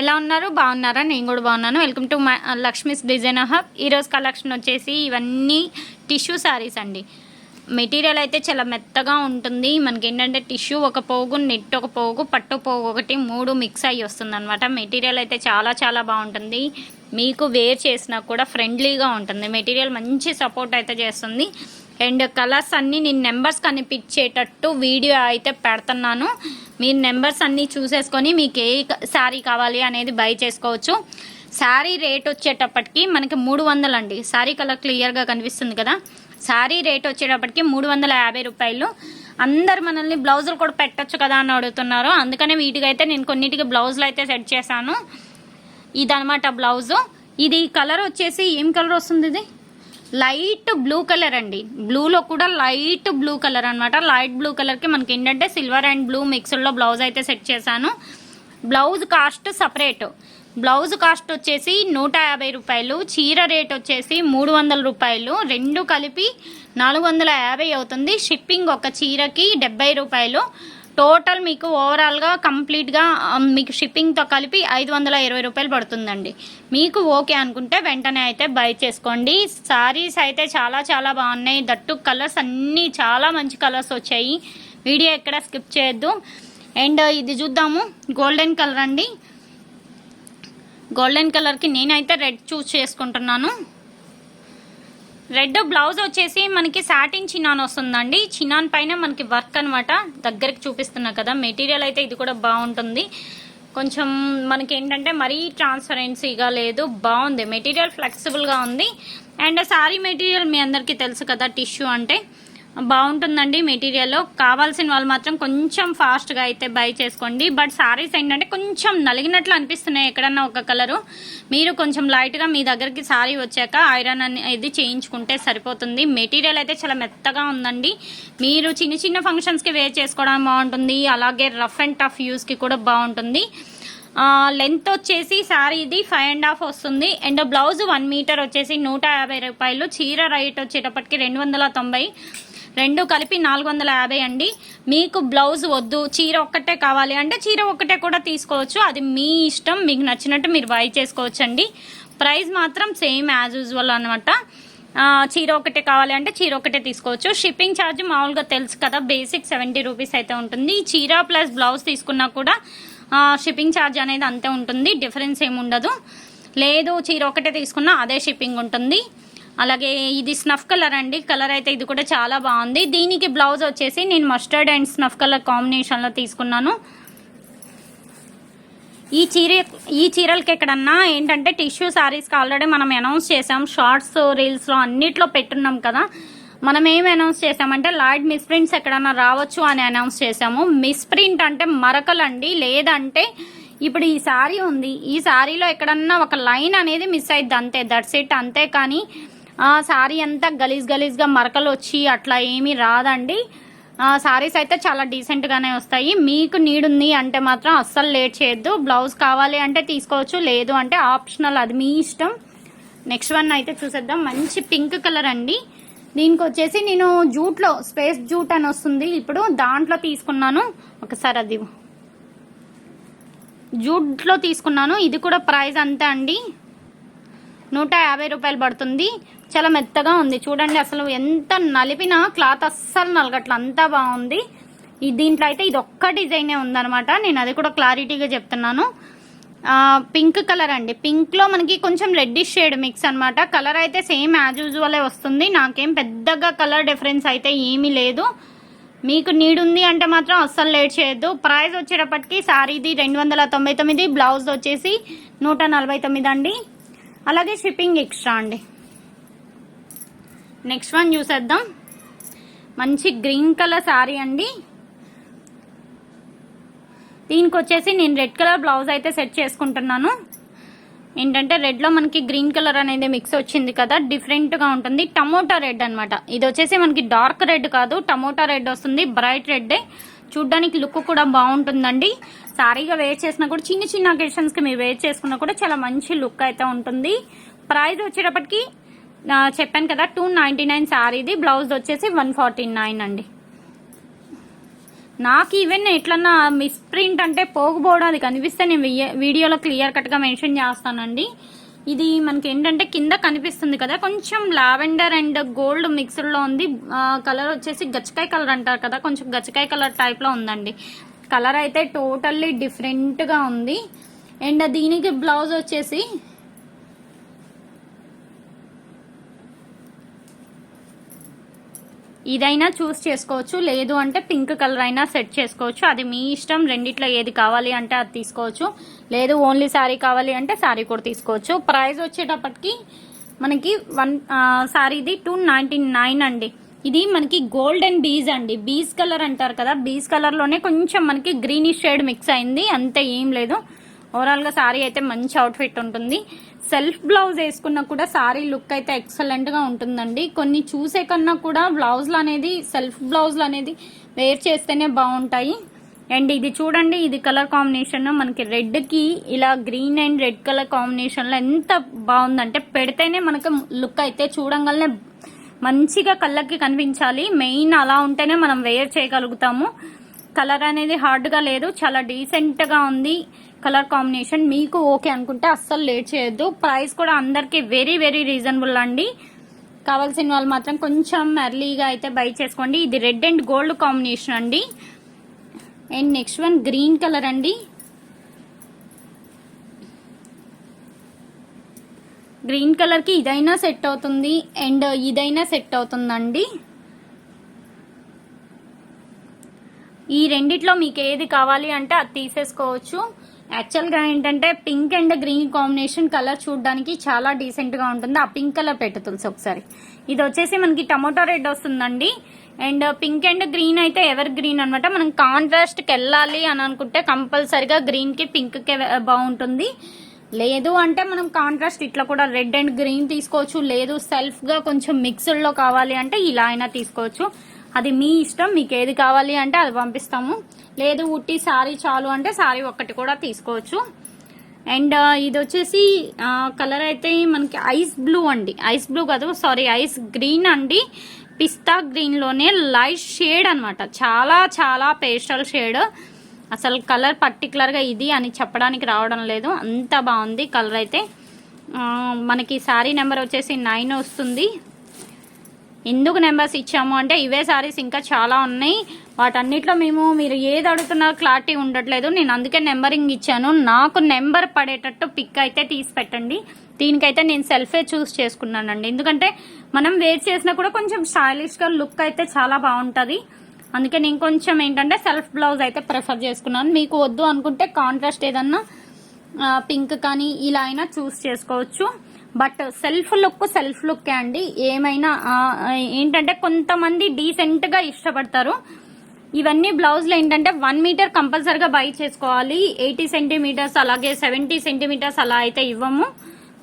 ఎలా ఉన్నారు? బాగున్నారా? నేను కూడా బాగున్నాను. Welcome to my Lakshmi's design hub ఈరోజు కలెక్షన్ వచ్చేసి ఇవన్నీ టిష్యూ శారీస్ అండి. మెటీరియల్ అయితే చాలా మెత్తగా ఉంటుంది. మనకి ఏంటంటే టిష్యూ ఒక పోగు నెట్ ఒక పోగు పట్టు పోగు ఒకటి మూడు మిక్స్ అయ్యి వస్తుంది అనమాట మెటీరియల్ అయితే చాలా చాలా బాగుంటుంది. మీకు వేర్ చేసినా కూడా ఫ్రెండ్లీగా ఉంటుంది. మెటీరియల్ మంచి సపోర్ట్ అయితే చేస్తుంది. అండ్ కలర్స్ అన్నీ నేను నెంబర్స్ కనిపించేటట్టు వీడియో అయితే పెడుతున్నాను. మీరు నెంబర్స్ అన్నీ చూసేసుకొని మీకు ఏ శారీ కావాలి అనేది బై చేసుకోవచ్చు. శారీ రేట్ వచ్చేటప్పటికి మనకి మూడు వందలు అండి. శారీ కలర్ క్లియర్గా కనిపిస్తుంది కదా. శారీ రేట్ వచ్చేటప్పటికి మూడు వందల యాభై రూపాయలు. అందరు మనల్ని బ్లౌజులు కూడా పెట్టచ్చు కదా అని అడుగుతున్నారు. అందుకనే వీటికైతే నేను కొన్నిటికి బ్లౌజులు అయితే సెట్ చేశాను. ఇదనమాట బ్లౌజు. ఇది కలర్ వచ్చేసి ఏం కలర్ వస్తుంది ఇది? లైట్ బ్లూ కలర్ అండి. బ్లూలో కూడా లైట్ బ్లూ కలర్ అనమాట లైట్ బ్లూ కలర్కి మనకి ఏంటంటే సిల్వర్ అండ్ బ్లూ మిక్స్డ్లో బ్లౌజ్ అయితే సెట్ చేశాను. Blouse cost separate. Blouse cost వచ్చేసి నూట యాభై రూపాయలు. చీర రేట్ వచ్చేసి మూడు వందల రూపాయలు. రెండు కలిపి నాలుగు వందల యాభై అవుతుంది. షిప్పింగ్ ఒక చీరకి డెబ్బై రూపాయలు. టోటల్ మీకు ఓవరాల్గా కంప్లీట్గా మీకు షిప్పింగ్తో కలిపి ఐదు వందల ఇరవై రూపాయలు పడుతుందండి. మీకు ఓకే అనుకుంటే వెంటనే అయితే బై చేసుకోండి. సారీస్ అయితే చాలా చాలా బాగున్నాయి. దట్టు కలర్స్ అన్నీ చాలా మంచి కలర్స్ వచ్చాయి. వీడియో ఎక్కడ స్కిప్ చేయొద్దు. అండ్ ఇది చూద్దాము. గోల్డెన్ కలర్ అండి. గోల్డెన్ కలర్కి నేనైతే రెడ్ చూస్ చేసుకుంటున్నాను. రెడ్ బ్లౌజ్ వచ్చేసి మనకి సాటిన్ చినాన్ వస్తుందండి. చినాన్ పైన మనకి వర్క్ అనమాట దగ్గరికి చూపిస్తున్నా కదా. మెటీరియల్ అయితే ఇది కూడా బాగుంటుంది. కొంచెం మనకి ఏంటంటే మరీ ట్రాన్స్పరెన్సీగా లేదు. బాగుంది. మెటీరియల్ ఫ్లెక్సిబుల్గా ఉంది. అండ్ సారీ మెటీరియల్ మీ అందరికీ తెలుసు కదా టిష్యూ అంటే. బాగుంటుందండి మెటీరియల్ కావాల్సిన వాళ్ళు మాత్రం కొంచెం ఫాస్ట్గా అయితే బై చేసుకోండి. బట్ సారీస్ ఏంటంటే కొంచెం నలిగినట్లు అనిపిస్తున్నాయి ఎక్కడన్నా ఒక కలరు మీరు కొంచెం లైట్గా మీ దగ్గరికి సారీ వచ్చాక ఐరన్ అనేది చేయించుకుంటే సరిపోతుంది. మెటీరియల్ అయితే చాలా మెత్తగా ఉందండి. మీరు చిన్న చిన్న ఫంక్షన్స్కి వేర్ చేసుకోవడం బాగుంటుంది. అలాగే రఫ్ అండ్ టఫ్ యూస్కి కూడా బాగుంటుంది. లెంత్ వచ్చేసి సారీ ఇది ఫైవ్ అండ్ హాఫ్ వస్తుంది. అండ్ బ్లౌజ్ వన్ మీటర్ వచ్చేసి నూట యాభై రూపాయలు. చీర రైట్ వచ్చేటప్పటికి రెండు వందల తొంభై. రెండు కలిపి నాలుగు వందల యాభై అండి. మీకు బ్లౌజ్ వద్దు చీర ఒక్కటే కావాలి అంటే చీర ఒక్కటే కూడా తీసుకోవచ్చు. అది మీ ఇష్టం మీకు నచ్చినట్టు మీరు బై చేసుకోవచ్చు అండి ప్రైస్ మాత్రం సేమ్ యాజ్ యూజువల్ అనమాట చీర ఒకటే కావాలి అంటే చీర ఒకటే తీసుకోవచ్చు. షిప్పింగ్ ఛార్జ్ మామూలుగా తెలుసు కదా బేసిక్ సెవెంటీ రూపీస్ అయితే ఉంటుంది. చీర ప్లస్ బ్లౌజ్ తీసుకున్నా కూడా షిప్పింగ్ ఛార్జ్ అనేది అంతే ఉంటుంది. డిఫరెన్స్ ఏమి ఉండదు. లేదు చీర ఒకటే తీసుకున్నా అదే షిప్పింగ్ ఉంటుంది. అలాగే ఇది స్నఫ్ కలర్ అండి. కలర్ అయితే ఇది కూడా చాలా బాగుంది. దీనికి బ్లౌజ్ వచ్చేసి నేను మస్టర్డ్ అండ్ స్నఫ్ కలర్ కాంబినేషన్లో తీసుకున్నాను. ఈ చీర ఈ చీరలకి ఎక్కడన్నా ఏంటంటే టిష్యూ శారీస్కి ఆల్రెడీ మనం అనౌన్స్ చేసాం. షార్ట్స్ రీల్స్లో అన్నిట్లో పెట్టున్నాం కదా. మనం ఏం అనౌన్స్ చేసామంటే లార్డ్ మిస్ప్రింట్స్ ఎక్కడన్నా రావచ్చు అని అనౌన్స్ చేసాము. మిస్ప్రింట్ అంటే మరకలండి. లేదంటే ఇప్పుడు ఈ శారీ ఉంది. ఈ శారీలో ఎక్కడన్నా ఒక లైన్ అనేది మిస్ అయింది అంతే దట్స్ ఇట్. అంతే కానీ శారీ అంతా గలీజ్ గలీజ్గా మరకలు వచ్చి అట్లా ఏమీ రాదండి. సారీస్ అయితే చాలా డీసెంట్గానే వస్తాయి. మీకు నీడ్ ఉంది అంటే మాత్రం అస్సలు లేట్ చేయొద్దు. బ్లౌజ్ కావాలి అంటే తీసుకోవచ్చు లేదు అంటే ఆప్షనల్ అది మీ ఇష్టం. నెక్స్ట్ వన్ అయితే చూసేద్దాం. మంచి పింక్ కలర్ అండి. దీనికి వచ్చేసి నేను జూట్లో స్పేస్ జూట్ అని వస్తుంది. ఇప్పుడు దాంట్లో తీసుకున్నాను. ఒకసారి అది జూట్లో తీసుకున్నాను. ఇది కూడా ప్రైస్ అంతే అండి. నూట యాభై రూపాయలు పడుతుంది. చాలా మెత్తగా ఉంది. చూడండి అసలు ఎంత నలిపినా క్లాత్ అస్సలు నలగట్ల. అంతా బాగుంది. ఈ దీంట్లో అయితే ఇది ఒక్క డిజైనే ఉందనమాట నేను అది కూడా క్లారిటీగా చెప్తున్నాను. పింక్ కలర్ అండి. పింక్లో మనకి కొంచెం రెడ్డిష్ షేడ్ మిక్స్ అనమాట కలర్ అయితే సేమ్ యాజ్ యూజువలే వస్తుంది. నాకేం పెద్దగా కలర్ డిఫరెన్స్ అయితే ఏమీ లేదు. మీకు నీడ్ ఉంది అంటే మాత్రం అస్సలు లేట్ చేయొద్దు. ప్రైస్ వచ్చేటప్పటికి శారీది రెండు వందల తొంభై తొమ్మిది బ్లౌజ్ వచ్చేసి నూట నలభై తొమ్మిది అండి. అలాగే షిప్పింగ్ ఎక్స్ట్రా అండి. నెక్స్ట్ వన్ చూసేద్దాం. మంచి గ్రీన్ కలర్ శారీ అండి. దీనికి వచ్చేసి నేను రెడ్ కలర్ బ్లౌజ్ అయితే సెట్ చేసుకుంటున్నాను. ఏంటంటే రెడ్లో మనకి గ్రీన్ కలర్ అనేది మిక్స్ వచ్చింది కదా డిఫరెంట్గా ఉంటుంది. టమోటా రెడ్ అనమాట ఇది వచ్చేసి మనకి డార్క్ రెడ్ కాదు టమోటా రెడ్ వస్తుంది బ్రైట్ రెడ్డే చూడ్డానికి లుక్ కూడా బాగుంటుందండి. సారీగా వేర్ చేసినా కూడా చిన్న చిన్న అకేషన్స్కి మీరు వేర్ చేసుకున్నా కూడా చాలా మంచి లుక్ అయితే ఉంటుంది. ప్రైస్ వచ్చేటప్పటికి చెప్పాను కదా టూ నైంటీ నైన్ శారీది బ్లౌజ్ వచ్చేసి వన్ ఫార్టీ నైన్ అండి. నాకు ఈవెన్ ఎట్లన్నా మిస్ప్రింట్ అంటే పోకపోవడం అది కనిపిస్తే నేను వీడియోలో క్లియర్ కట్గా మెన్షన్ చేస్తానండి. ఇది మనకి ఏంటంటే కింద కనిపిస్తుంది కదా కొంచెం లావెండర్ అండ్ గోల్డ్ మిక్స్డ్లో ఉంది. కలర్ వచ్చేసి గచ్చకాయ కలర్ అంటారు కదా కొంచెం గచ్చకాయ కలర్ టైప్లో ఉందండి. కలర్ అయితే టోటల్లీ డిఫరెంట్గా ఉంది. అండ్ దీనికి బ్లౌజ్ వచ్చేసి ఇదైనా చూస్ చేసుకోవచ్చు. లేదు అంటే పింక్ కలర్ అయినా సెట్ చేసుకోవచ్చు. అది మీ ఇష్టం. రెండిట్లో ఏది కావాలి అంటే అది తీసుకోవచ్చు. లేదు ఓన్లీ శారీ కావాలి అంటే శారీ కూడా తీసుకోవచ్చు. ప్రైస్ వచ్చేటప్పటికి మనకి వన్ శారీది టూ నైంటీ నైన్ అండి. ఇది మనకి గోల్డెన్ బీజ్ అండి. బీజ్ కలర్ అంటారు కదా. బీజ్ కలర్లోనే కొంచెం మనకి గ్రీనిష్ షేడ్ మిక్స్ అయింది. అంతే ఏం లేదు. ఓవరాల్గా శారీ అయితే మంచి అవుట్ఫిట్ ఉంటుంది. సెల్ఫ్ బ్లౌజ్ వేసుకున్నా కూడా శారీ లుక్ అయితే ఎక్సలెంట్గా ఉంటుందండి. కొన్ని చూసే కన్నా కూడా బ్లౌజ్లు అనేది సెల్ఫ్ బ్లౌజ్లు అనేది వేర్ చేస్తేనే బాగుంటాయి. అండ్ ఇది చూడండి ఇది కలర్ కాంబినేషన్ మనకి రెడ్కి ఇలా గ్రీన్ అండ్ రెడ్ కలర్ కాంబినేషన్లో ఎంత బాగుందంటే పెడితేనే మనకు లుక్ అయితే చూడంగానే మంచిగా కళ్ళకి కనిపించాలి. మెయిన్ అలా ఉంటేనే మనం వేర్ చేయగలుగుతాము. కలర్ అనేది హార్డ్గా లేదు. చాలా డీసెంట్గా ఉంది కలర్ కాంబినేషన్. మీకు ఓకే అనుకుంటే అస్సలు లేట్ చేయొద్దు. ప్రైస్ కూడా అందరికీ వెరీ వెరీ రీజనబుల్ అండి. కావాల్సిన వాళ్ళు మాత్రం కొంచెం ఎర్లీగా అయితే బై చేసుకోండి. ఇది రెడ్ అండ్ గోల్డ్ కాంబినేషన్ అండి. And next one green colour అండి. గ్రీన్ కలర్కి ఇదైనా సెట్ అవుతుంది. అండ్ ఇదైనా సెట్ అవుతుందండి. ఈ రెండిట్లో మీకు ఏది కావాలి అంటే అది తీసేసుకోవచ్చు. యాక్చువల్గా ఏంటంటే pink and green combination colour చూడడానికి చాలా డీసెంట్గా ఉంటుంది. ఆ పింక్ కలర్ పెట్టుతుంది ఒకసారి. ఇది వచ్చేసి మనకి టమోటో రెడ్ వస్తుందండి. అండ్ పింక్ అండ్ గ్రీన్ అయితే ఎవర్ గ్రీన్ అనమాట మనం కాంట్రాస్ట్కి వెళ్ళాలి అని అనుకుంటే కంపల్సరిగా గ్రీన్కి పింక్కి బాగుంటుంది. లేదు అంటే మనం కాంట్రాస్ట్ ఇట్లా కూడా రెడ్ అండ్ గ్రీన్ తీసుకోవచ్చు. లేదు సెల్ఫ్గా కొంచెం మిక్స్డ్లో కావాలి అంటే ఇలా అయినా తీసుకోవచ్చు. అది మీ ఇష్టం మీకు ఏది కావాలి అంటే అది పంపిస్తాము. లేదు ఉట్టి శారీ చాలు అంటే శారీ ఒక్కటి కూడా తీసుకోవచ్చు. అండ్ ఇది వచ్చేసి కలర్ అయితే మనకి ఐస్ బ్లూ అండి. ఐస్ బ్లూ కాదు సారీ ఐస్ గ్రీన్ అండి. పిస్తా గ్రీన్లోనే లైట్ షేడ్ అన్నమాట. చాలా చాలా పేస్టల్ షేడ్. అసలు కలర్ పర్టికులర్గా ఇది అని చెప్పడానికి రావడం లేదు. అంత బాగుంది కలర్ అయితే. మనకి శారీ నెంబర్ వచ్చేసి నైన్ వస్తుంది. ఎందుకు నెంబర్స్ ఇచ్చాము అంటే ఇవే సారీస్ ఇంకా చాలా ఉన్నాయి. వాటన్నిటిలో మేము మీరు ఏది అడుగుతున్నా క్లారిటీ ఉండట్లేదు. నేను అందుకే నెంబరింగ్ ఇచ్చాను. నాకు నెంబర్ పడేటట్టు పిక్ అయితే తీసి పెట్టండి. దీనికైతే నేను సెల్ఫే చూస్ చేసుకున్నానండి. ఎందుకంటే మనం వేర్ చేసినా కూడా కొంచెం స్టైలిష్గా లుక్ అయితే చాలా బాగుంటుంది. అందుకే నేను కొంచెం ఏంటంటే సెల్ఫ్ బ్లౌజ్ అయితే ప్రిఫర్ చేసుకున్నాను. మీకు వద్దు అనుకుంటే కాంట్రాస్ట్ ఏదన్నా పింక్ కానీ ఇలా అయినా చూస్ చేసుకోవచ్చు. But self look self look అండి. ఏమైనా ఏంటంటే కొంతమంది డీసెంట్గా ఇష్టపడతారు. ఇవన్నీ బ్లౌజ్లు ఏంటంటే వన్ మీటర్ కంపల్సరిగా బై చేసుకోవాలి. ఎయిటీ సెంటీమీటర్స్ అలాగే సెవెంటీ సెంటీమీటర్స్ అలా అయితే ఇవ్వము.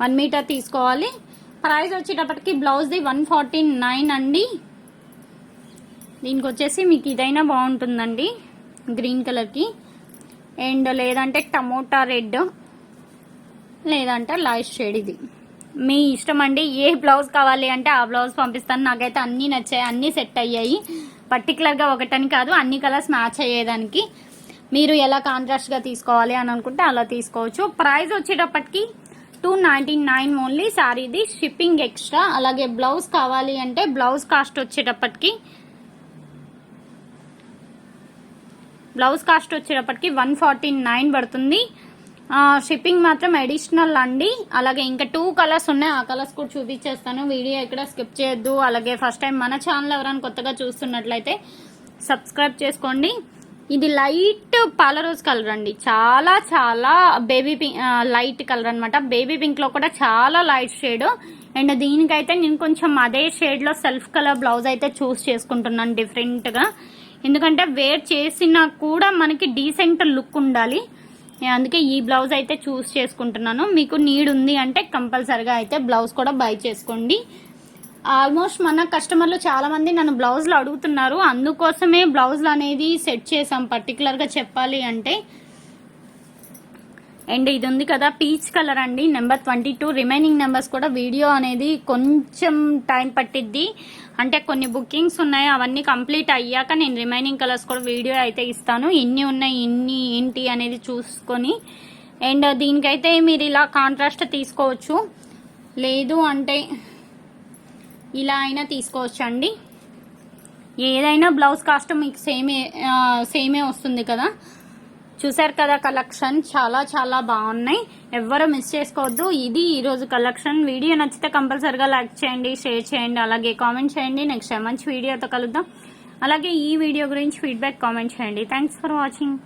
వన్ మీటర్ తీసుకోవాలి. ప్రైస్ వచ్చేటప్పటికి బ్లౌజ్ది వన్ ఫార్టీ నైన్ అండి. దీనికి వచ్చేసి మీకు ఇదైనా బాగుంటుందండి గ్రీన్ కలర్కి. అండ్ లేదంటే టమోటా రెడ్ లేదంటే లైట్ షేడ్ ఇది. మీ ఇష్టం అండి. ఏ బ్లౌజ్ కావాలి అంటే ఆ బ్లౌజ్ పంపిస్తాను. నాకైతే అన్నీ నచ్చాయి అన్నీ సెట్ అయ్యాయి. పర్టికులర్గా ఒకటని కాదు అన్ని కలర్స్ మ్యాచ్ అయ్యేదానికి. మీరు ఎలా కాంట్రాస్ట్గా తీసుకోవాలి అని అనుకుంటే అలా తీసుకోవచ్చు. ప్రైస్ వచ్చేటప్పటికి టూ నైంటీ నైన్ ఓన్లీ శారీది షిప్పింగ్ ఎక్స్ట్రా అలాగే బ్లౌజ్ కావాలి అంటే బ్లౌజ్ కాస్ట్ వచ్చేటప్పటికి బ్లౌజ్ కాస్ట్ వచ్చేటప్పటికి వన్ ఫార్టీ నైన్ పడుతుంది. షిప్పింగ్ మాత్రం అడిషనల్ అండి. అలాగే ఇంకా టూ కలర్స్ ఉన్నాయి. ఆ కలర్స్ కూడా చూపించేస్తాను. వీడియో ఎక్కడ స్కిప్ చేయొద్దు. అలాగే ఫస్ట్ టైం మన ఛానల్ ఎవరైనా కొత్తగా చూస్తున్నట్లయితే సబ్స్క్రైబ్ చేసుకోండి. ఇది లైట్ పాలరోజ్ కలర్ అండి. చాలా చాలా బేబీ పింక్ లైట్ కలర్ అనమాట బేబీ పింక్లో కూడా చాలా లైట్ షేడ్ అండ్ దీనికైతే నేను కొంచెం అదే షేడ్లో సెల్ఫ్ కలర్ బ్లౌజ్ అయితే చూస్ చేసుకుంటున్నాను డిఫరెంట్గా ఎందుకంటే వేర్ చేసినా కూడా మనకి డీసెంట్ లుక్ ఉండాలి. అందుకే ఈ బ్లౌజ్ అయితే చూస్ చేసుకుంటున్నాను. మీకు నీడ్ ఉంది అంటే కంపల్సరిగా అయితే బ్లౌజ్ కూడా బై చేసుకోండి. ఆల్మోస్ట్ మన కస్టమర్లు చాలామంది నన్ను బ్లౌజ్లు అడుగుతున్నారు. అందుకోసమే బ్లౌజ్లు అనేది సెట్ చేసాం పర్టికులర్గా చెప్పాలి అంటే అండ్ ఇది ఉంది కదా పీచ్ కలర్ అండి. Number twenty two remaining numbers కూడా వీడియో అనేది కొంచెం టైం పట్టిద్ది. అంటే కొన్ని బుకింగ్స్ ఉన్నాయి అవన్నీ కంప్లీట్ అయ్యాక నేను రిమైనింగ్ కలర్స్ కూడా వీడియో అయితే ఇస్తాను. ఎన్ని ఉన్నాయి ఎన్ని ఏంటి అనేది చూసుకొని. అండ్ దీనికైతే మీరు ఇలా కాంట్రాస్ట్ తీసుకోవచ్చు. లేదు అంటే ఇలా అయినా తీసుకోవచ్చు అండి ఏదైనా బ్లౌజ్ కాస్ట్ మీకు సేమే సేమే వస్తుంది కదా. చూసారు కదా కలెక్షన్ చాలా చాలా బాగున్నాయి. ఎవ్వరూ మిస్ చేసుకోవద్దు. ఇది ఈరోజు కలెక్షన్ వీడియో నచ్చితే కంపల్సరిగా లైక్ చేయండి షేర్ చేయండి అలాగే కామెంట్ చేయండి. నెక్స్ట్ మంచి వీడియోతో కలుద్దాం. అలాగే ఈ వీడియో గురించి ఫీడ్బ్యాక్ కామెంట్ చేయండి. Thanks for watching